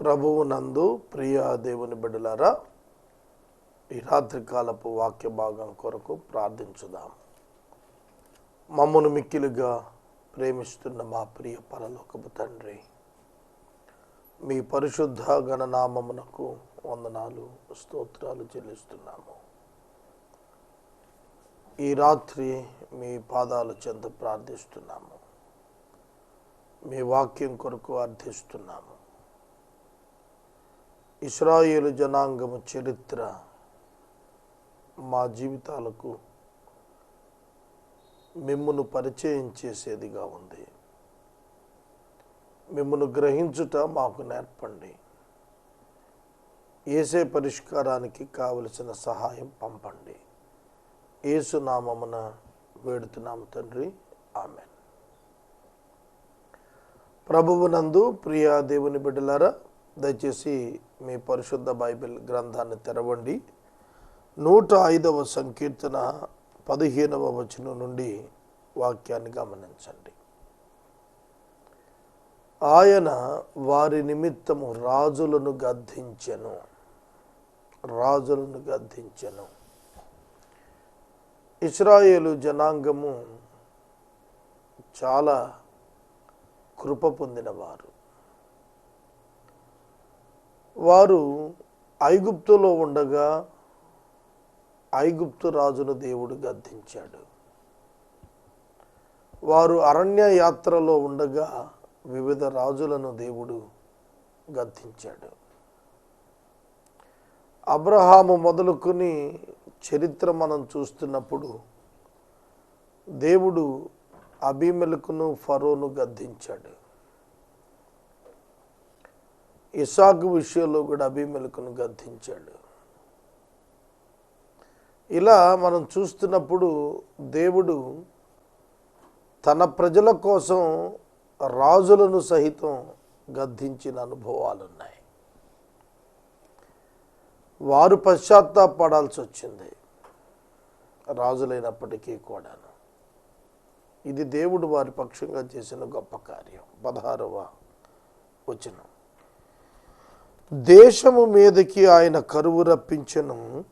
ప్రభువు నందు ప్రియ దేవుని బిడ్డలారా ఈ రాత్రికాలపు వాక్య భాగం కొరకు ప్రార్థించుదాం. మమ్మను మిక్కిలుగా ప్రేమిస్తున్న మా ప్రియ పరలోకపు తండ్రి మీ పరిశుద్ధ గణనామమునకు వందనాలు స్తోత్రాలు చెల్లిస్తున్నాము. ఈ రాత్రి మీ పాదాలు చెంత ప్రార్థిస్తున్నాము. మీ వాక్యం కొరకు అర్థిస్తున్నాము. ఇస్రాయేలు జనాంగము చరిత్ర మా జీవితాలకు మిమ్మును పరిచయం చేసేదిగా ఉంది. మిమ్మను గ్రహించుట మాకు నేర్పండి. ఏసే పరిష్కారానికి కావలసిన సహాయం పంపండి. ఏసునామమున వేడుతున్నాము తండ్రి. ఆమె ప్రభువునందు ప్రియా దేవుని బిడ్డలారా దయచేసి మీ పరిశుద్ధ బైబిల్ గ్రంథాన్ని తెరవండి. నూట ఐదవ సంకీర్తన పదిహేనవ వచనం నుండి వాక్యాన్ని గమనించండి. ఆయన వారి నిమిత్తము రాజులను గద్దించెను. రాజులను గద్దించెను. ఇస్రాయేలు జనాంగము చాలా కృప పొందినవారు. వారు ఐగుప్తులో ఉండగా ఐగుప్తు రాజును దేవుడు గద్దించాడు. వారు అరణ్య యాత్రలో ఉండగా వివిధ రాజులను దేవుడు గద్దించాడు. అబ్రహాము మొదలుకొని చరిత్ర మనం చూస్తున్నప్పుడు దేవుడు అభిమెలకును ఫరోను గద్దించాడు. ఇసాకు విషయంలో కూడా అభిమెలకును గద్దించాడు. ఇలా మనం చూస్తున్నప్పుడు దేవుడు తన ప్రజల కోసం రాజులను సహితం గద్దించిన అనుభవాలున్నాయి. వారు పశ్చాత్తాపడాల్సి వచ్చింది. రాజులైనప్పటికీ కూడాను. ఇది దేవుడు వారి పక్షంగా చేసిన గొప్ప కార్యం. పదహారవ వచనం. దేశము మీదకి ఆయన కరువు రప్పించను.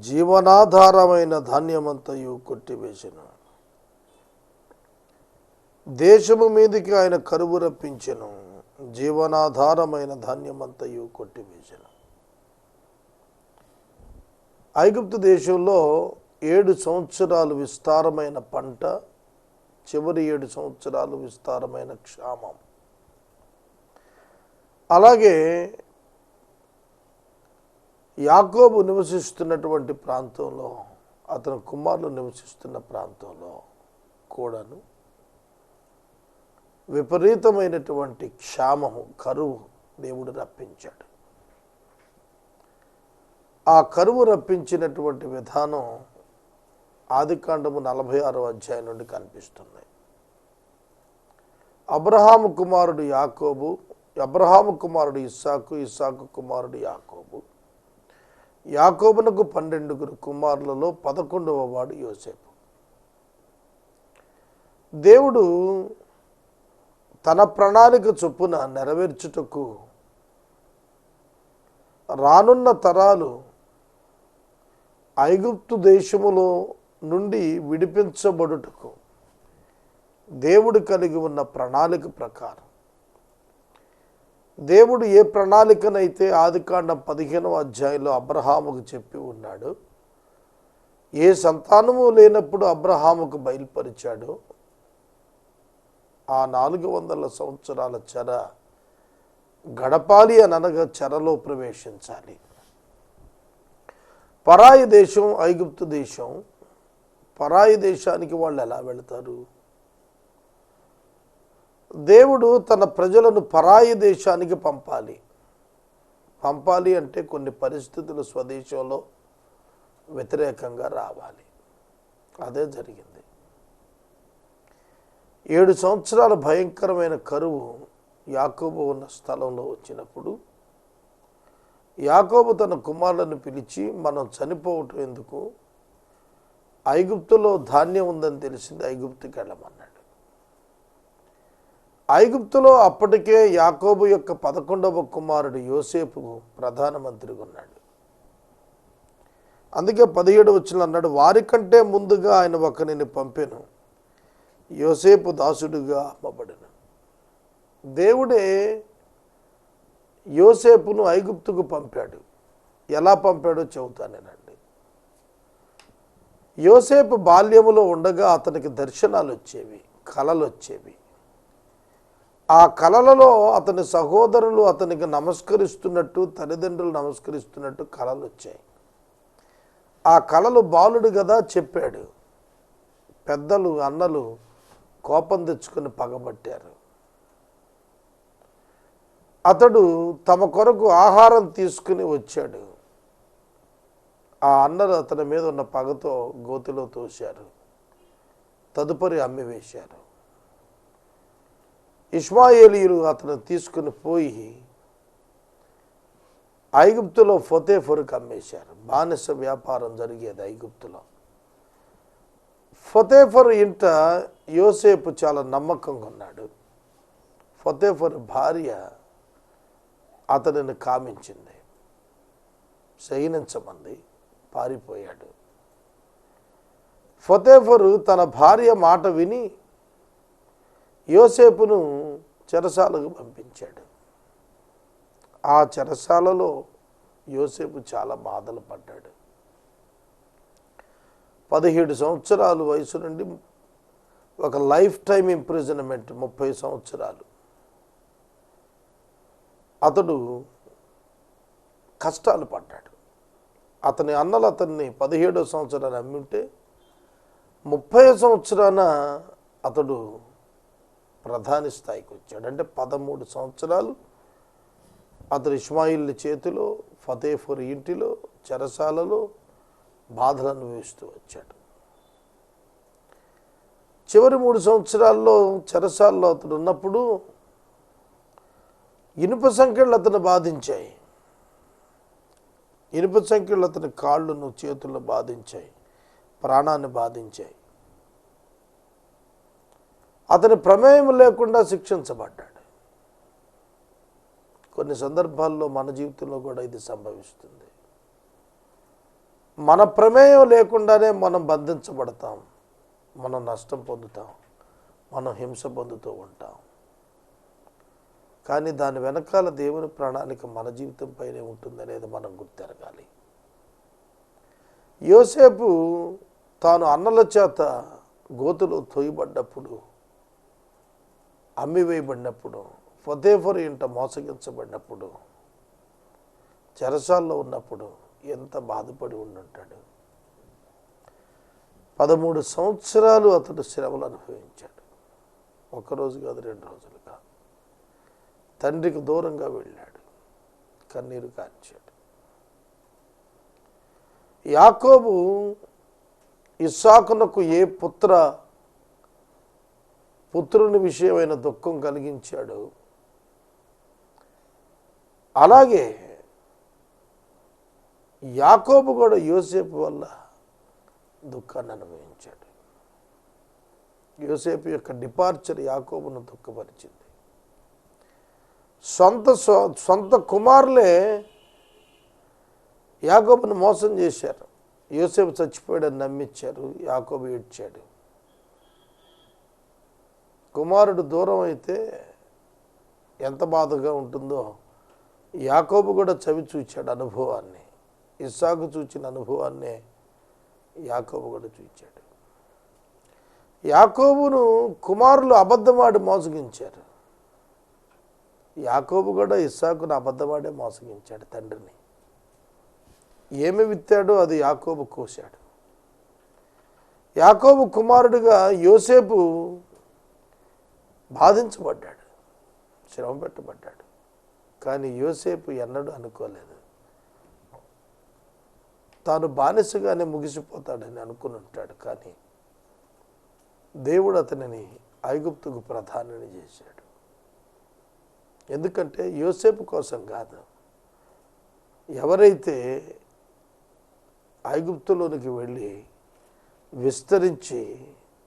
జీవనాధారమైన ధాన్యమంతయు కొట్టివేసెను దేశము మీదకి ఆయన కరువు రప్పించెను. జీవనాధారమైన ధాన్యమంతయు కొట్టివేసెను ఐగుప్తు దేశంలో ఏడు సంవత్సరాలు విస్తారమైన పంట చివరి ఏడు సంవత్సరాలు విస్తారమైన క్షామం. అలాగే యాకోబు నివసిస్తున్నటువంటి ప్రాంతంలో అతని కుమారులు నివసిస్తున్న ప్రాంతంలో కూడాను విపరీతమైనటువంటి క్షామము కరువు దేవుడు రప్పించాడు. ఆ కరువు రప్పించినటువంటి విధానం ఆదికాండము నలభై ఆరో అధ్యాయం నుండి కనిపిస్తుంది. అబ్రహాము కుమారుడు యాకోబు అబ్రహాము కుమారుడు ఇస్సాకు ఇస్సాకు కుమారుడు యాకోబు. యాకోబునకు పన్నెండుగురు కుమారులలో పదకొండవ వాడు యోసేపు. దేవుడు తన ప్రణాళిక చొప్పున నెరవేర్చుటకు రానున్న తరాలు ఐగుప్తు దేశములో నుండి విడిపించబడుటకు దేవుడు కలిగి ఉన్న ప్రణాళిక ప్రకారం దేవుడు ఏ ప్రణాళికనైతే ఆదికాండం పదిహేనవ అధ్యాయంలో అబ్రహాముకు చెప్పి ఉన్నాడు ఏ సంతానము లేనప్పుడు అబ్రహాముకు బయలుపరిచాడు ఆ నాలుగు వందల సంవత్సరాల చెర గడపాలి అని అనగా చెరలో ప్రవేశించాలి. పరాయి దేశం ఐగుప్తు దేశం పరాయి దేశానికి వాళ్ళు ఎలా వెళతారు? దేవుడు తన ప్రజలను పరాయి దేశానికి పంపాలి. పంపాలి అంటే కొన్ని పరిస్థితులు స్వదేశంలో వ్యతిరేకంగా రావాలి. అదే జరిగింది. ఏడు సంవత్సరాల భయంకరమైన కరువు యాకోబు ఉన్న స్థలంలో వచ్చినప్పుడు యాకోబు తన కుమారులను పిలిచి మనం చనిపోవటం ఎందుకు? ఐగుప్తులో ధాన్యం ఉందని తెలిసింది ఐగుప్తుకి వెళ్ళమన్నాడు ఐగుప్తులో అప్పటికే యాకోబు యొక్క పదకొండవ కుమారుడు యోసేపు ప్రధానమంత్రిగా ఉన్నాడు. అందుకే పదిహేడు వచ్చిన అన్నాడు వారికంటే ముందుగా ఆయన ఒకరిని పంపాను. యోసేపు దాసుడుగా అమ్మబడను. దేవుడే యోసేపును ఐగుప్తుకు పంపాడు. ఎలా పంపాడో చెబుతానేనండి. యోసేపు బాల్యములో ఉండగా అతనికి దర్శనాలు వచ్చేవి కళలు వచ్చేవి ఆ కళలలో అతని సహోదరులు అతనికి నమస్కరిస్తున్నట్టు తల్లిదండ్రులు నమస్కరిస్తున్నట్టు కళలు వచ్చాయి ఆ కళలు బాలుడు కదా చెప్పాడు. పెద్దలు అన్నలు కోపం తెచ్చుకొని పగబట్టారు. అతడు తమ కొరకు ఆహారం తీసుకుని వచ్చాడు. ఆ అన్నలు అతని మీద ఉన్న పగతో గోతిలో తోశారు. తదుపరి అమ్మివేశారు ఇస్మాయేలీలు అతను తీసుకుని పోయి ఐగుప్తులో ఫతేఫరుకు అమ్మేశారు. బానిస వ్యాపారం జరిగేది ఐగుప్తులో. ఫతేఫరు ఇంట యోసేపు చాలా నమ్మకంగా ఉన్నాడు. ఫతేఫరు భార్య అతనిని కామించింది. శయనించమంది పారిపోయాడు. ఫతేఫరు తన భార్య మాట విని యోసేపును చెరసాలకు పంపించాడు. ఆ చెరసాలలో యోసేపు చాలా బాధలు పడ్డాడు. పదిహేడు సంవత్సరాలు వయసు నుండి ఒక లైఫ్ టైం ఇంప్రిజన్మెంట్ ముప్పై సంవత్సరాలు. అతడు కష్టాలు పడ్డాడు. అతని అన్నలు అతన్ని పదిహేడో సంవత్సరాన్ని అమ్మింటే ముప్పై సంవత్సరాన అతడు ప్రధాని స్థాయికి వచ్చాడు. అంటే పదమూడు సంవత్సరాలు అతడు ఇస్మాయిల్ చేతిలో ఫతేఫర్ ఇంటిలో చెరసాలలో బాధలు అనుభవిస్తూ వచ్చాడు. చివరి మూడు సంవత్సరాల్లో చెరసాల్లో అతడు ఉన్నప్పుడు ఇనుప సంఖ్యలు అతను బాధించాయి. ఇనుప సంఖ్యలు అతని కాళ్ళను చేతుల్లో బాధించాయి ప్రాణాన్ని బాధించాయి. అతని ప్రమేయం లేకుండా శిక్షించబడ్డాడు. కొన్ని సందర్భాల్లో మన జీవితంలో కూడా ఇది సంభవిస్తుంది. మన ప్రమేయం లేకుండానే మనం బంధించబడతాం. మనం నష్టం పొందుతాం. మనం హింస పొందుతూ ఉంటాం. కానీ దాని వెనకాల దేవుని ప్రణాళిక మన జీవితంపైనే ఉంటుందనేది మనం గుర్తెరగాలి. యోసేపు తాను అన్నల చేత గోతులు తొయ్యబడ్డప్పుడు అమ్మివేయబడినప్పుడు ఫతేఫర్ ఇంట మోసగించబడినప్పుడు చెరసాల్లో ఉన్నప్పుడు ఎంత బాధపడి ఉండుంటాడు. పదమూడు సంవత్సరాలు అతడు శ్రమలు అనుభవించాడు. ఒకరోజు కాదు రెండు రోజులు కాదు. తండ్రికి దూరంగా వెళ్ళాడు. కన్నీరు కాల్చాడు యాకోబు ఇస్సాకునకు ఏ పుత్ర పుత్రుని విషయమైన దుఃఖం కలిగించాడు. అలాగే యాకోబు కూడా యోసేపు వల్ల దుఃఖాన్ని అనుభవించాడు. యోసేపు యొక్క డిపార్చర్ యాకోబును దుఃఖపరిచింది. సొంత సొ- సొంత కుమారులే యాకోబును మోసం చేశారు. యోసేపు చచ్చిపోయాడని నమ్మించారు యాకోబు ఏడ్చాడు. కుమారుడు దూరం అయితే ఎంత బాధగా ఉంటుందో యాకోబు కూడా చవి చూచాడు అనుభవాన్ని ఇస్సాకు చూచిన అనుభవాన్నే యాకోబు కూడా చూచాడు. యాకోబును కుమారులు అబద్ధమాడి మోసగించారు. యాకోబు కూడా ఇస్సాకును అబద్ధమాడే మోసగించాడు తండ్రిని. ఏమి విత్తాడో అది యాకోబు కోశాడు. యాకోబు కుమారుడిగా యోసేపు బాధించబడ్డాడు శ్రమ పెట్టబడ్డాడు. కానీ యోసేపు ఎన్నడూ అనుకోలేదు. తాను బానిసగానే ముగిసిపోతాడని అనుకుని ఉంటాడు. కానీ దేవుడు అతనిని ఐగుప్తుకు ప్రధానిని చేశాడు. ఎందుకంటే యోసేపు కోసం కాదు. ఎవరైతే ఐగుప్తులోనికి వెళ్ళి విస్తరించి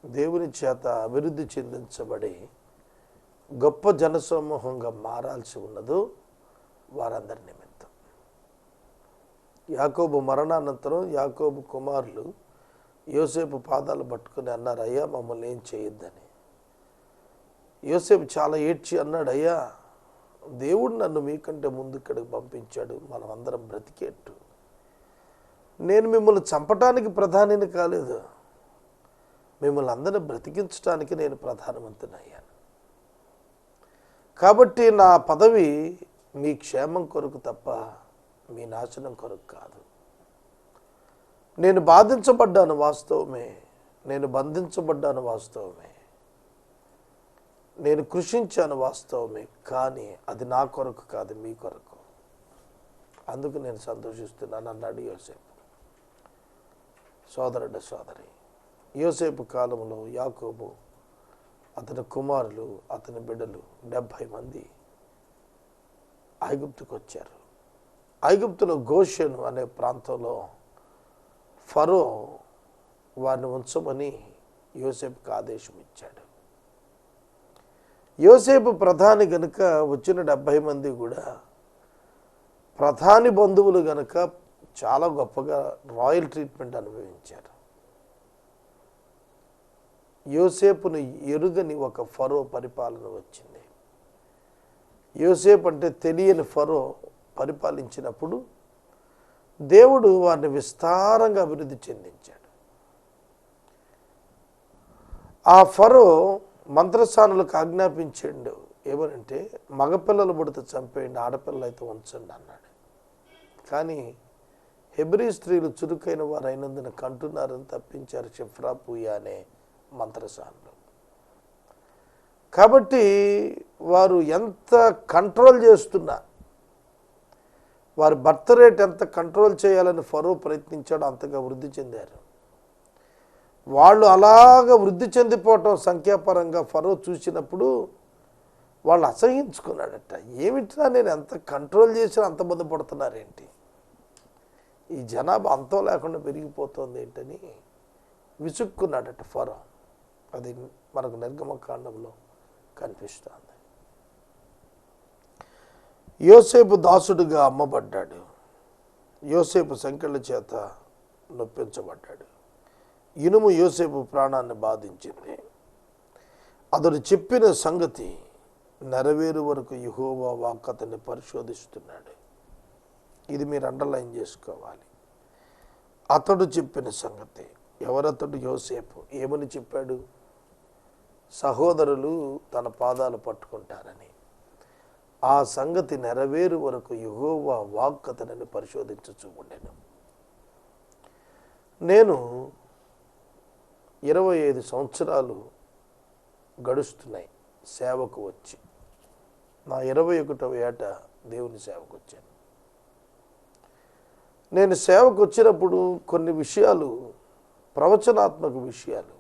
దేవుని చేత అభివృద్ధి చెందించబడి గొప్ప జనసమూహంగా మారాల్సి ఉన్నదో వారందరి నిమిత్తం. యాకోబు మరణానంతరం యాకోబు కుమారులు యోసేపు పాదాలు పట్టుకుని అన్నారు అయ్యా మమ్మల్ని ఏం చేయొద్దని. యోసేపు చాలా ఏడ్చి అన్నాడు అయ్యా దేవుడు నన్ను మీకంటే ముందు ఇక్కడికి పంపించాడు మనం అందరం బ్రతికేట్టు. నేను మిమ్మల్ని చంపటానికి ప్రధానిని కాలేదు. మిమ్మల్ని అందరిని బ్రతికించడానికి నేను ప్రధానమంత్రిని అయ్యాను. కాబట్టి నా పదవి మీ క్షేమం కొరకు తప్ప మీ నాశనం కొరకు కాదు. నేను బాధించబడ్డాను వాస్తవమే. నేను బంధించబడ్డాను వాస్తవమే. నేను కృషించాను వాస్తవమే. కానీ అది నా కొరకు కాదు మీ కొరకు. అందుకు నేను సంతోషిస్తున్నాను అన్నాడు యోసేపు. సోదరుడు సోదరి యోసేపు కాలంలో యాకోబు అతని కుమారులు అతని బిడ్డలు డెబ్భై మంది ఐగుప్తుకు వచ్చారు. ఐగుప్తులో గోషను అనే ప్రాంతంలో ఫరో వారిని ఉంచమని యోసేపుకి ఆదేశం ఇచ్చాడు. యోసేపు ప్రధాని గనుక వచ్చిన డెబ్భై మంది కూడా ప్రధాని బంధువులు గనుక చాలా గొప్పగా రాయల్ ట్రీట్మెంట్ అనుభవించారు. యోసేపును ఎరుగని ఒక ఫరో పరిపాలన వచ్చింది. యోసేపు అంటే తెలియని ఫరో పరిపాలించినప్పుడు దేవుడు వారిని విస్తారంగా అభివృద్ధి చెందించాడు. ఆ ఫరో మంత్రస్థానులకు ఆజ్ఞాపించాడు. ఏమనంటే మగపిల్లలు పుడితే చంపేయండి ఆడపిల్లలు అయితే ఉంచండి అన్నాడు. కానీ హెబ్రీ స్త్రీలు చురుకైన వారు అయినందున కంటున్నారని తప్పించారు షిఫ్రా పూయా అనే మంత్రసానులు. కాబట్టి వారు ఎంత కంట్రోల్ చేస్తున్నా వారి బర్త్ రేట్ ఎంత కంట్రోల్ చేయాలని ఫరో ప్రయత్నించాడో అంతగా వృద్ధి చెందారు. వాళ్ళు అలాగ వృద్ధి చెందిపోవటం సంఖ్యాపరంగా ఫరో చూసినప్పుడు వాళ్ళు అసహించుకున్నాడట ఏమిట్రా నేను ఎంత కంట్రోల్ చేసినా అంత బాధపడుతున్నారేంటి? ఈ జనాభా అంతం లేకుండా పెరిగిపోతుంది ఏంటని విసుక్కున్నాడట ఫరో. అది మనకు నిర్గమకాండంలో కనిపిస్తుంది. యోసేపు దాసుడుగా అమ్మబడ్డాడు. యోసేపు సంఖ్యల చేత నొప్పించబడ్డాడు. ఇనుము యోసేపు ప్రాణాన్ని బాధించింది. అతడు చెప్పిన సంగతి నెరవేరు వరకు యహోవా వాక్ పరిశోధిస్తున్నాడు. ఇది మీరు అండర్లైన్ చేసుకోవాలి. అతడు చెప్పిన సంగతి ఎవరతడు యోసేపు? ఏమని చెప్పాడు? సహోదరులు తన పాదాలు పట్టుకుంటారని. ఆ సంగతి నెరవేరు వరకు యహోవా వాక్ అతనిని పరిశోధించుచూ ఉండెను. నేను ఇరవై ఐదు సంవత్సరాలు గడుస్తున్నాయి సేవకు వచ్చి. నా ఇరవై ఒకటవ ఏట దేవుని సేవకు వచ్చాను నేను సేవకు వచ్చినప్పుడు కొన్ని విషయాలు ప్రవచనాత్మక విషయాలు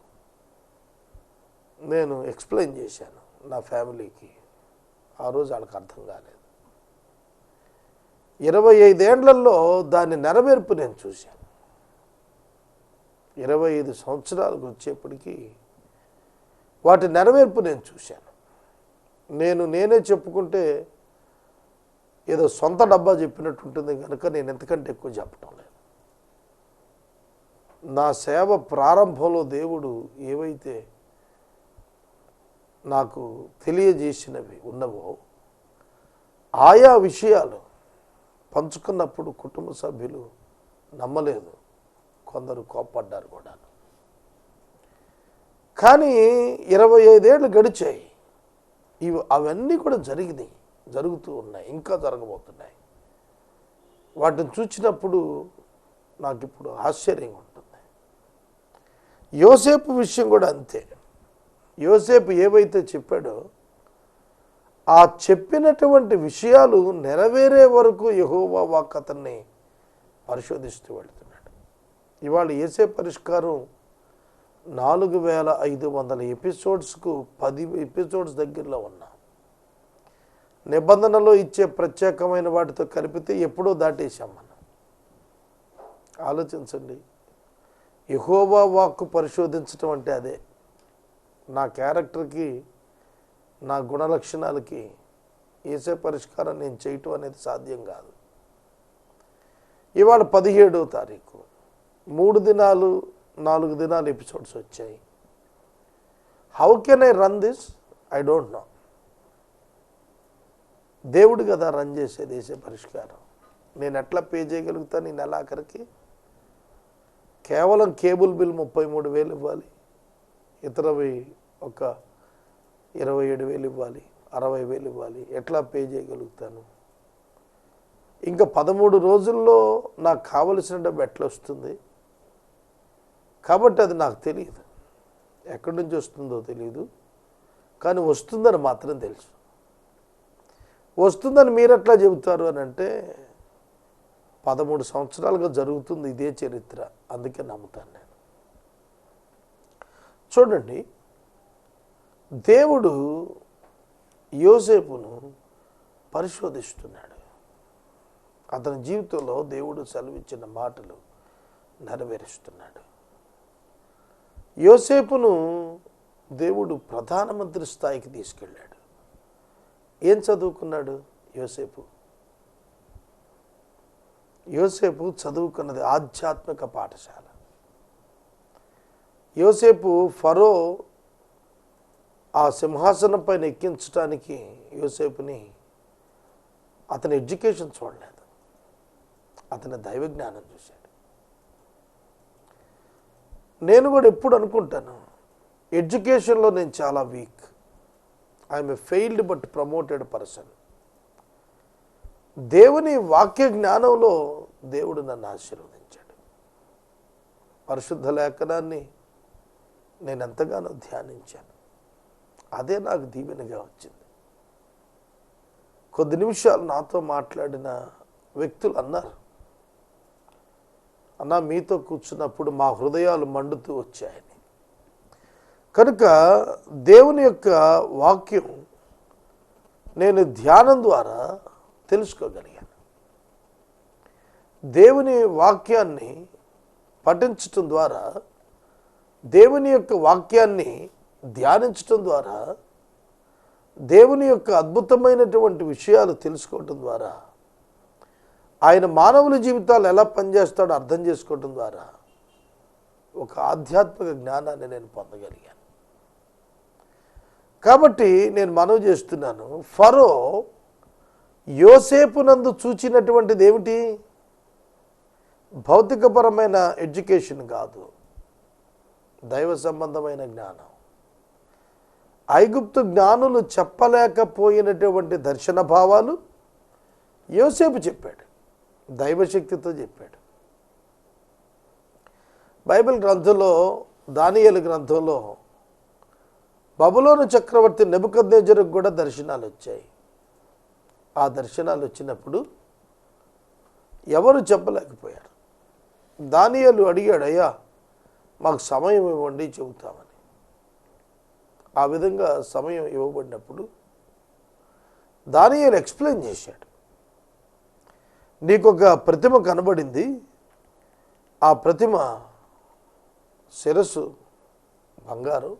నేను ఎక్స్ప్లెయిన్ చేశాను నా ఫ్యామిలీకి. ఆ రోజు వాళ్ళకి అర్థం కాలేదు. ఇరవై ఐదేండ్లలో దాని నెరవేర్పు నేను చూశాను. ఇరవై ఐదు సంవత్సరాలకు వచ్చేప్పటికీ వాటి నెరవేర్పు నేను చూశాను. నేను నేనే చెప్పుకుంటే ఏదో సొంత డబ్బా చెప్పినట్టు ఉంటుంది కనుక నేను ఎంతకంటే ఎక్కువ చెప్పటం లేదు. నా సేవ ప్రారంభంలో దేవుడు ఏవైతే నాకు తెలియజేసినవి ఉన్నవో ఆయా విషయాలు పంచుకున్నప్పుడు కుటుంబ సభ్యులు నమ్మలేదు. కొందరు కోప్పడ్డారు కూడా కానీ ఇరవై ఐదేళ్ళు గడిచాయి. ఇవి అవన్నీ కూడా జరిగినాయి జరుగుతూ ఉన్నాయి ఇంకా జరగబోతున్నాయి. వాటిని చూసినప్పుడు నాకు ఇప్పుడు ఆశ్చర్యంగా ఉంటుంది. యోసేపు విషయం కూడా అంతే. యోసేపు ఏవైతే చెప్పాడో ఆ చెప్పినటువంటి విషయాలు నెరవేరే వరకు యహోవా వాక్ అతన్ని పరిశోధిస్తూ వెళుతున్నాడు. ఇవాళ ఏసే పరిష్కారం నాలుగు వేల ఐదు వందల ఎపిసోడ్స్కు పది ఎపిసోడ్స్ దగ్గరలో ఉన్నాం. నిబంధనలో ఇచ్చే ప్రత్యేకమైన వాటితో కలిపితే ఎప్పుడో దాటేశాం మనం. ఆలోచించండి. యహోవా వాక్కు పరిశోధించటం అంటే అదే. నా క్యారెక్టర్కి నా గుణలక్షణాలకి వేసే ఏసే పరిష్కారం నేను చేయటం అనేది సాధ్యం కాదు. ఇవాళ పదిహేడో తారీఖు మూడు దినాలు నాలుగు దినాలు ఎపిసోడ్స్ వచ్చాయి. How can I run this I don't know దేవుడు కదా రన్ చేసేది వేసే పరిష్కారం. నేను ఎట్లా పే చేయగలుగుతాను ఈ నెలాఖరికి కేవలం కేబుల్ బిల్ ముప్పై మూడు వేలు ఇవ్వాలి. ఇతరవి ఒక ఇరవై ఏడు వేలు ఇవ్వాలి అరవై వేలు ఇవ్వాలి. ఎట్లా పే చేయగలుగుతాను? ఇంకా పదమూడు రోజుల్లో నాకు కావలసిన డబ్బు ఎట్లా వస్తుంది? కాబట్టి అది నాకు తెలియదు. ఎక్కడి నుంచి వస్తుందో తెలియదు. కానీ వస్తుందని మాత్రం తెలుసు. వస్తుందని మీరు ఎట్లా చెబుతారు అని అంటే పదమూడు సంవత్సరాలుగా జరుగుతుంది ఇదే చరిత్ర. అందుకే నమ్ముతాను నేను. చూడండి దేవుడు యోసేపును పరిశోధిస్తున్నాడు. అతని జీవితంలో దేవుడు సెలవిచ్చిన మాటలు నెరవేరుస్తున్నాడు. యోసేపును దేవుడు ప్రధానమంత్రి స్థాయికి తీసుకెళ్ళాడు. ఏం చదువుకున్నాడు యోసేపు? యోసేపు చదువుకున్నది ఆధ్యాత్మిక పాఠశాల. యోసేపు ఫరో ఆ సింహాసనం పైన ఎక్కించడానికి యోసేపుని అతని ఎడ్యుకేషన్ చూడలేదు. అతని దైవ జ్ఞానం చూశాడు. నేను కూడా ఎప్పుడు అనుకుంటాను ఎడ్యుకేషన్లో నేను చాలా weak. I'm a failed but promoted person. దేవుని వాక్య జ్ఞానంలో దేవుడు నన్ను ఆశీర్వదించాడు. పరిశుద్ధ లేఖనాన్ని నేను ఎంతగానో ధ్యానించాను. అదే నాకు దీవెనగా వచ్చింది. కొద్ది నిమిషాలు నాతో మాట్లాడిన వ్యక్తులు అన్నారు. అన్న మీతో కూర్చున్నప్పుడు మా హృదయాలు మండుతూ వచ్చాయని. కనుక దేవుని యొక్క వాక్యం నేను ధ్యానం ద్వారా తెలుసుకోగలిగాను. దేవుని వాక్యాన్ని పఠించటం ద్వారా దేవుని యొక్క వాక్యాన్ని ధ్యానించటం ద్వారా దేవుని యొక్క అద్భుతమైనటువంటి విషయాలు తెలుసుకోవటం ద్వారా ఆయన మానవుల జీవితాలు ఎలా పనిచేస్తాడో అర్థం చేసుకోవటం ద్వారా ఒక ఆధ్యాత్మిక జ్ఞానాన్ని నేను పొందగలిగాను. కాబట్టి నేను మనవి చేస్తున్నాను ఫరో యోసేపునందు చూచినటువంటిది ఏమిటి? భౌతికపరమైన ఎడ్యుకేషన్ కాదు. దైవ సంబంధమైన జ్ఞానం. ఐగుప్తు జ్ఞానులు చెప్పలేకపోయినటువంటి దర్శన భావాలు యోసేపు చెప్పాడు. దైవశక్తితో చెప్పాడు. బైబిల్ గ్రంథంలో దానియలు గ్రంథంలో బబులోను చక్రవర్తి నెబుకద్నేజరుకు కూడా దర్శనాలు వచ్చాయి. ఆ దర్శనాలు వచ్చినప్పుడు ఎవరు చెప్పలేకపోయారు? దానియలు అడిగాడు అయ్యా మాకు సమయం ఇవ్వండి చెబుతామని. ఆ విధంగా సమయం ఇవ్వబడినప్పుడు దానియేలు ఎక్స్ప్లెయిన్ చేశాడు. నీకొక ప్రతిమ కనబడింది. ఆ ప్రతిమ శిరస్సు బంగారు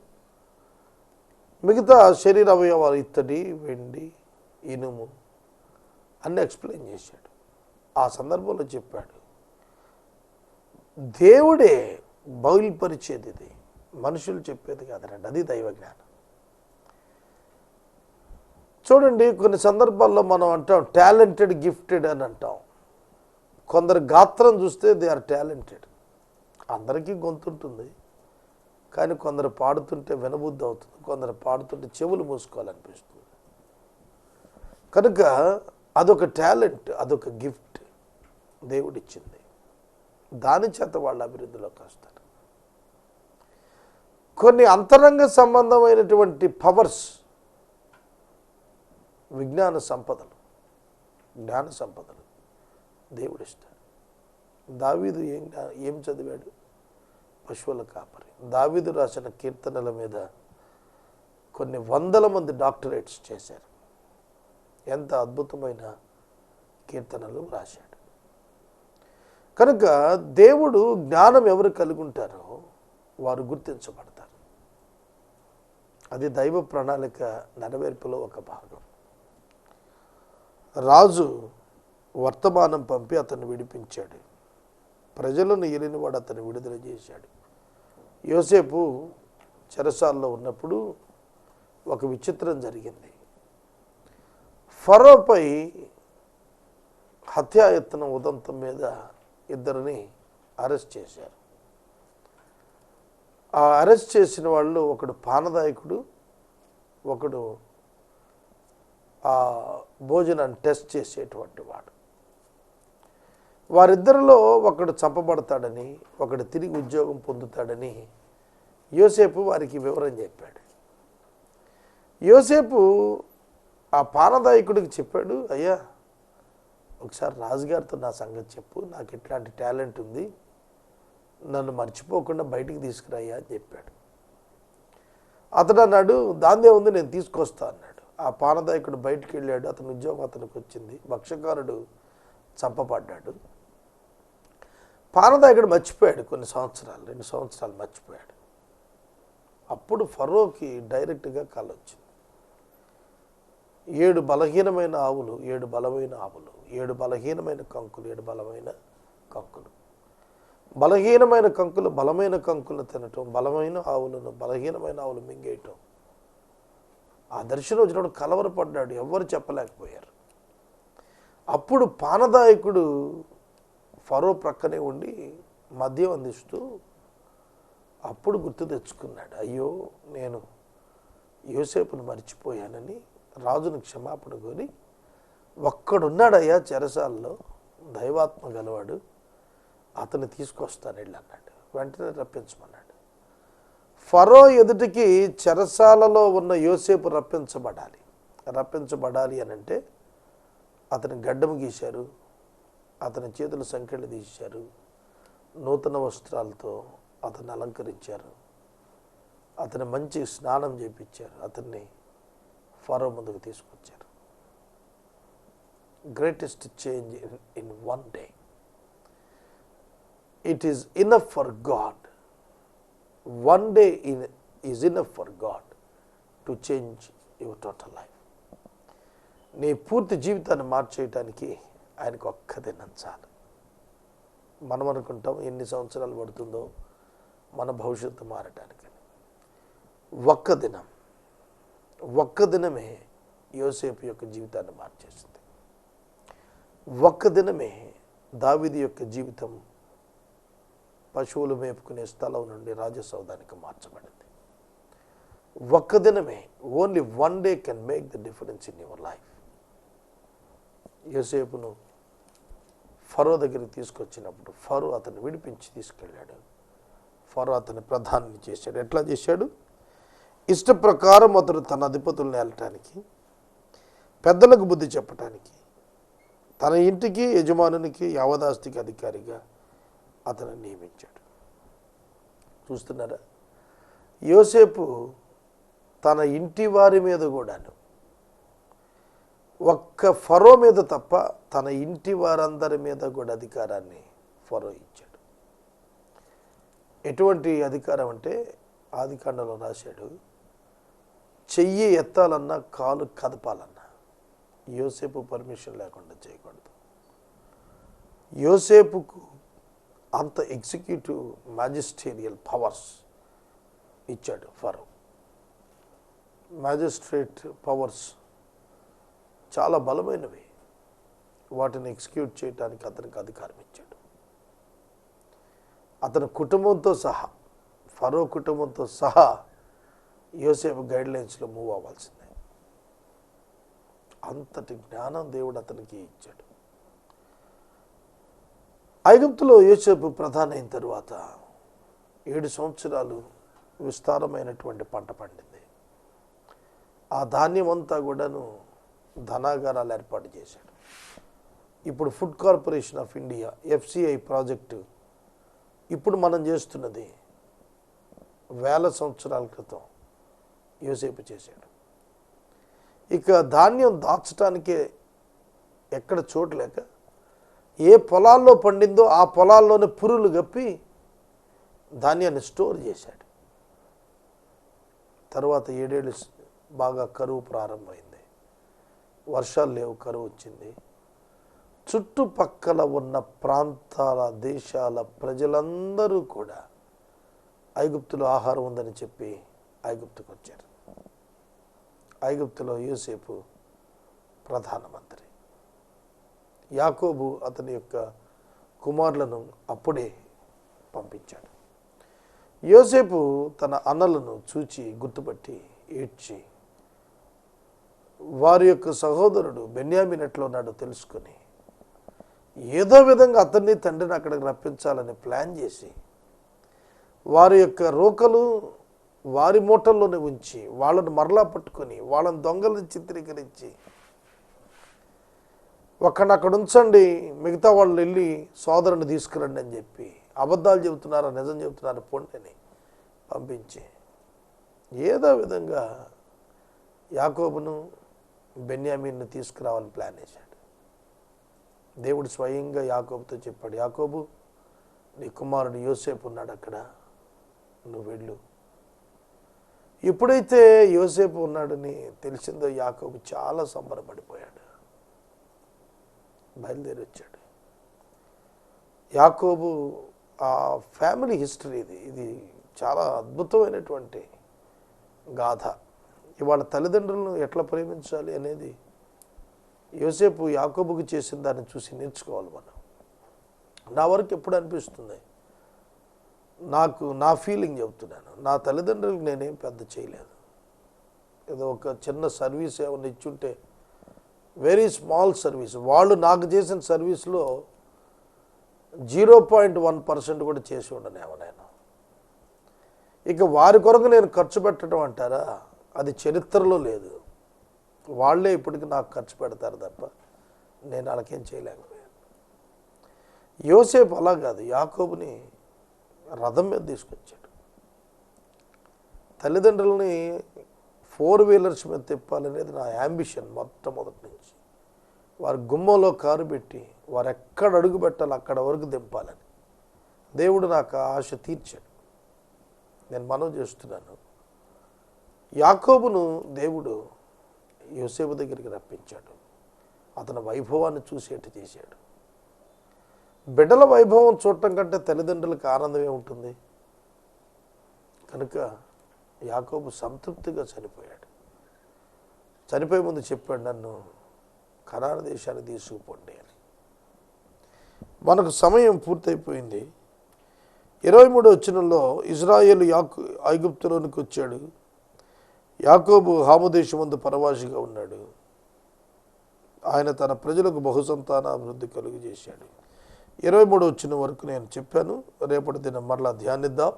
మిగతా శరీర అవయవాలు ఇత్తడి వెండి ఇనుము అన్నీ ఎక్స్ప్లెయిన్ చేశాడు. ఆ సందర్భంలో చెప్పాడు దేవుడే బయలుపరిచేది ఇది. మనుషులు చెప్పేది కాదనండి అది దైవ జ్ఞానం. చూడండి కొన్ని సందర్భాల్లో మనం అంటాం టాలెంటెడ్ గిఫ్టెడ్ అని అంటాం. కొందరు గాత్రం చూస్తే దే ఆర్ టాలెంటెడ్. అందరికీ గొంతుంటుంది. కానీ కొందరు పాడుతుంటే వినబుద్ధి అవుతుంది కొందరు పాడుతుంటే చెవులు మూసుకోవాలనిపిస్తుంది. కనుక అదొక టాలెంట్ అదొక గిఫ్ట్ దేవుడిచ్చింది. దాని చేత వాళ్ళ అభివృద్ధిలోకి వస్తారు. కొన్ని అంతరంగ సంబంధమైనటువంటి పవర్స్ విజ్ఞాన సంపదలు జ్ఞాన సంపదలు. దేవుడిస్తాడు దావీదు ఏం ఏం చదివాడు? పశువుల కాపరి. దావీదు రాసిన కీర్తనల మీద కొన్ని వందల మంది డాక్టరేట్స్ చేశారు. ఎంత అద్భుతమైన కీర్తనలు రాశాడు. కనుక దేవుడు జ్ఞానం ఎవరు కలిగి ఉంటారో వారు గుర్తించబడతారు. అది దైవ ప్రణాళిక నెరవేర్పులో ఒక భాగం. రాజు వర్తమానం పంపి అతన్ని విడిపించాడు. ప్రజలను ఏలినవాడు అతన్ని విడుదల చేశాడు. యోసేపు చెరసాల్లో ఉన్నప్పుడు ఒక విచిత్రం జరిగింది. ఫరోపై హత్యాయత్నం ఉదంతం మీద ఇద్దరిని అరెస్ట్ చేశారు. ఆ అరెస్ట్ చేసిన వాళ్ళు ఒకడు పానదాయకుడు ఒకడు ఆ భోజనాన్ని టెస్ట్ చేసేటువంటి వాడు. వారిద్దరిలో ఒకడు చంపబడతాడని ఒకడు తిరిగి ఉద్యోగం పొందుతాడని యోసేపు వారికి వివరం చెప్పాడు. యోసేపు ఆ పానదాయకుడికి చెప్పాడు అయ్యా ఒకసారి రాజుగారితో నా సంగతి చెప్పు నాకు ఇట్లాంటి టాలెంట్ ఉంది. నన్ను మర్చిపోకుండా బయటికి తీసుకురాయ్యా అని చెప్పాడు. అతడు అన్నాడు దాందే ఉంది నేను తీసుకొస్తా అన్నాడు. ఆ పానదాయకుడు బయటికి వెళ్ళాడు. అతని ఉద్యోగం అతనికి వచ్చింది. భక్ష్యకారుడు చంపబడ్డాడు. పానదాయకుడు మర్చిపోయాడు కొన్ని సంవత్సరాలు రెండు సంవత్సరాలు మర్చిపోయాడు. అప్పుడు ఫరోకి డైరెక్ట్గా కళ వచ్చింది. ఏడు బలహీనమైన ఆవులు ఏడు బలమైన ఆవులు ఏడు బలహీనమైన కంకులు ఏడు బలమైన కంకులు. బలహీనమైన కంకులు బలమైన కంకులు తినటం బలమైన ఆవులను బలహీనమైన ఆవులు మింగేయటం. ఆ దర్శనం వచ్చినప్పుడు కలవరపడ్డాడు ఎవ్వరు చెప్పలేకపోయారు. అప్పుడు పానదాయకుడు ఫరో ప్రక్కనే ఉండి మద్యం అందిస్తూ అప్పుడు గుర్తు తెచ్చుకున్నాడు అయ్యో నేను యోసేపును మర్చిపోయానని రాజును క్షమాపణ కొని ఒక్కడున్నాడయ్యా చెరసాల్లో దైవాత్మ గలవాడు. అతన్ని తీసుకొస్తాను వెళ్ళి అన్నాడు. వెంటనే రప్పించమన్నాడు. ఫరో ఎదుటికి చెరసాలలో ఉన్న యోసేపు రప్పించబడాలి. రప్పించబడాలి అని అంటే అతని గడ్డము గీశారు అతని చేతుల సంఖ్యలు తీశారు నూతన వస్త్రాలతో అతన్ని అలంకరించారు అతని మంచి స్నానం చేపించారు అతన్ని ఫరో ముందుకు తీసుకొచ్చారు. Greatest change in in one day it is enough for God one day in is enough for God to change your total life నీ పూర్తి జీవితాన్ని మార్చేయటానికి ఆయనకు ఒక్క దినం చాలు. మనం అనుకుంటాం ఎన్ని సంవత్సరాలు పడుతుందో మన భవిష్యత్తు మారటానికి. ఒక్క దినం ఒక్క దినమే యోసేపు యొక్క జీవితాన్ని మార్చేసింది. ఒక్క దినమే దావిది యొక్క జీవితం పశువులు మేపుకునే స్థలం నుండి రాజసౌధానికి మార్చబడింది. ఒక్క దినమే only one day can make the difference in your life యోసేపును ఫరో దగ్గరికి తీసుకొచ్చినప్పుడు ఫరో అతన్ని విడిపించి తీసుకెళ్ళాడు. ఫరో అతని ప్రధాని చేశాడు. ఎట్లా చేశాడు? ఇష్ట ప్రకారం అతడు తన అధిపతులను వెళ్ళటానికి పెద్దలకు బుద్ధి చెప్పటానికి తన ఇంటికి యజమానునికి యావదాస్తికి అధికారిగా అతను నియమించాడు. చూస్తున్నారా? యోసేపు తన ఇంటి వారి మీద కూడాను ఒక్క ఫరో మీద తప్ప తన ఇంటి వారందరి మీద కూడా అధికారాన్ని ఫరో ఇచ్చాడు. ఎటువంటి అధికారం అంటే ఆదికాండంలో రాశాడు చెయ్యి ఎత్తాలన్నా కాలు కదపాలన్నా. యోసేపు పర్మిషన్ లేకుండా చేయకూడదు. యోసేపుకు అంత ఎగ్జిక్యూటివ్ మ్యాజిస్టేరియల్ పవర్స్ ఇచ్చాడు ఫరో. మ్యాజిస్ట్రేట్ పవర్స్ చాలా బలమైనవి. వాటిని ఎగ్జిక్యూట్ చేయడానికి అతనికి అధికారం ఇచ్చాడు. అతని కుటుంబంతో సహా ఫరో కుటుంబంతో సహా యోసేపు గైడ్ లైన్స్లో మూవ్ అవ్వాల్సిందే. అంతటి జ్ఞానం దేవుడు అతనికి ఇచ్చాడు. ఐగుప్తులో యోసేపు ప్రధాని అయిన తరువాత ఏడు సంవత్సరాలు విస్తారమైనటువంటి పంట పండింది. ఆ ధాన్యం అంతా కూడాను ధనాగారాలు ఏర్పాటు చేశాడు. ఇప్పుడు food corporation of India FCI project ఇప్పుడు మనం చేస్తున్నది వేల సంవత్సరాల క్రితం యోసేపు చేశాడు. ఇక ధాన్యం దాచటానికే ఎక్కడ చోటు లేక ఏ పొలాల్లో పండిందో ఆ పొలాల్లోనే పురులు గప్పి ధాన్యాన్ని స్టోర్ చేశాడు. తర్వాత ఏడేళ్ళు బాగా కరువు ప్రారంభమైంది. వర్షాలు లేవు కరువు వచ్చింది. చుట్టుపక్కల ఉన్న ప్రాంతాల దేశాల ప్రజలందరూ కూడా ఐగుప్తులో ఆహారం ఉందని చెప్పి ఐగుప్తుకు వచ్చారు ఐగుప్తులో యూసేపు ప్రధానమంత్రి. యాకోబు అతని యొక్క కుమారులను అప్పుడే పంపించాడు. యోసేపు తన అన్నలను చూచి గుర్తుపట్టి ఏడ్చి వారి యొక్క సహోదరుడు బెన్యామిన్ ఎట్లా తెలుసుకొని ఏదో విధంగా అతన్ని తండ్రిని అక్కడికి రప్పించాలని ప్లాన్ చేసి వారి యొక్క రోకలు వారి మూటల్లోనే ఉంచి వాళ్ళను మరలా పట్టుకొని వాళ్ళని దొంగలను చిత్రీకరించి ఒక్కడిని అక్కడ ఉంచండి మిగతా వాళ్ళు వెళ్ళి సోదరుని తీసుకురండి అని చెప్పి అబద్ధాలు చెబుతున్నారా నిజం చెబుతున్నారా పొండిని పంపించి ఏదో విధంగా యాకోబును బెన్యామీన్ను తీసుకురావాలని ప్లాన్ వేశాడు దేవుడు స్వయంగా యాకోబుతో చెప్పాడు యాకోబు నీ కుమారుడు యోసేపు ఉన్నాడు అక్కడ నువ్వు వెళ్ళు. ఎప్పుడైతే యోసేపు ఉన్నాడని తెలిసిందో యాకోబు చాలా సంబరపడిపోయాడు. బయలుదేరి వచ్చాడు యాకోబు ఆ ఫ్యామిలీ హిస్టరీ ఇది ఇది చాలా అద్భుతమైనటువంటి గాథ. ఇవాళ తల్లిదండ్రులను ఎట్లా ప్రేమించాలి అనేది యోసేపు యాకోబుకి చేసిన దాన్ని చూసి నేర్చుకోవాలి మనం. నా వరకు ఎప్పుడు అనిపిస్తుంది? నాకు నా ఫీలింగ్ చెబుతున్నాను. నా తల్లిదండ్రులకు నేనేం పెద్ద చేయలేదు. ఏదో ఒక చిన్న సర్వీస్ ఏమైనా ఇచ్చుంటే వెరీ స్మాల్ సర్వీస్ వాళ్ళు నాకు చేసిన సర్వీస్లో జీరో పాయింట్ వన్ పర్సెంట్ కూడా చేసి ఉండనేమో నేను. ఇక వారి కొరకు నేను ఖర్చు పెట్టడం అంటారా? అది చరిత్రలో లేదు. వాళ్ళే ఇప్పటికి నాకు ఖర్చు పెడతారు తప్ప నేను వాళ్ళకేం చేయలేకపోయాను. యోసేపు అలా కాదు యాకోబుని రథం మీద తీసుకొచ్చాడు. తల్లిదండ్రులని ఫోర్ వీలర్స్ మీద తిప్పాలనేది నా యాంబిషన్ మొట్టమొదటి నుంచి. వారి గుమ్మంలో కారు పెట్టి వారు ఎక్కడ అడుగు పెట్టాలి అక్కడ వరకు దింపాలని. దేవుడు నాకు ఆశ తీర్చాడు. నేను మనవి చేస్తున్నాను. యాకోబును దేవుడు యోసేపు దగ్గరికి రప్పించాడు. అతని వైభవాన్ని చూసేట్టు చేశాడు. బిడ్డల వైభవం చూడటం కంటే తల్లిదండ్రులకు ఆనందమే ఉంటుంది. కనుక యాకోబు సంతృప్తిగా చనిపోయాడు. చనిపోయే ముందు చెప్పాడు నన్ను కనాన దేశాన్ని తీసుకుపోండి అని. మనకు సమయం పూర్తయిపోయింది. ఇరవై మూడో వచ్చినంలో ఇజ్రాయేల్ యాకు ఐగుప్తులోనికి వచ్చాడు. యాకోబు హాముదేశం ముందు పరవాసిగా ఉన్నాడు. ఆయన తన ప్రజలకు బహుసంతాన అభివృద్ధి కలుగు చేశాడు ఇరవై మూడు వచ్చిన వరకు నేను చెప్పాను. రేపటి దినం మరలా ధ్యానిద్దాం.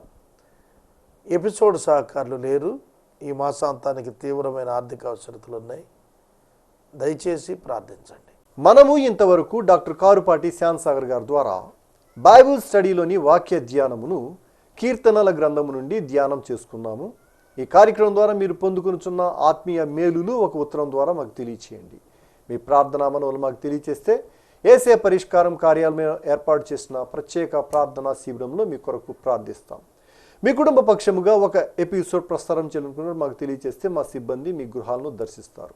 ఎపిసోడ్ సహకారులు లేరు. ఈ మాసాంతానికి తీవ్రమైన ఆర్థిక అవసరతలు ఉన్నాయి. దయచేసి ప్రార్థించండి. మనము ఇంతవరకు డాక్టర్ కారుపాటి శ్యామ్ సాగర్ గారి ద్వారా బైబుల్ స్టడీలోని వాక్య ధ్యానమును కీర్తనల గ్రంథము నుండి ధ్యానం చేసుకున్నాము. ఈ కార్యక్రమం ద్వారా మీరు పొందుకునుచున్న ఆత్మీయ మేలులు ఒక ఉత్తరం ద్వారా మాకు తెలియచేయండి. మీ ప్రార్థనా మనవులు మాకు తెలియచేస్తే ఏసే పరిష్కారం కార్యాలయం ఏర్పాటు చేసిన ప్రత్యేక ప్రార్థనా శిబిరంలో మీ కొరకు ప్రార్థిస్తాం. మీ కుటుంబ పక్షముగా ఒక ఎపిసోడ్ ప్రసారం చేయాలనుకున్నారు మాకు తెలియజేస్తే మా సిబ్బంది మీ గృహాలను దర్శిస్తారు.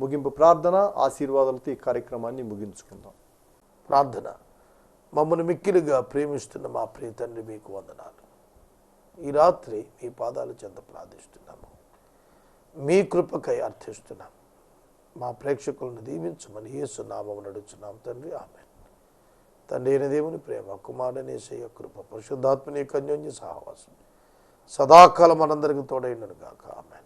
ముగింపు ప్రార్థన ఆశీర్వాదాలతో ఈ కార్యక్రమాన్ని ముగించుకుందాం. ప్రార్థన. మమ్మల్ని మిక్కిలుగా ప్రేమిస్తున్న మా ప్రియ తండ్రి మీకు వందనాలు. ఈ రాత్రి మీ పాదాలు చెంత ప్రార్థిస్తున్నాము. మీ కృపకై అర్థిస్తున్నాము. మా ప్రేక్షకులను దీవించమని ఏసునామం నడుచున్నాం తండ్రి. ఆమె తండ్రి అయిన దేవుని ప్రేమ కుమారుడనేసయ్య కృప పరిశుద్ధాత్మని కన్యోన్య సహవాసం సదాకాలం మనందరికి తోడైనను గాక ఆమెన్.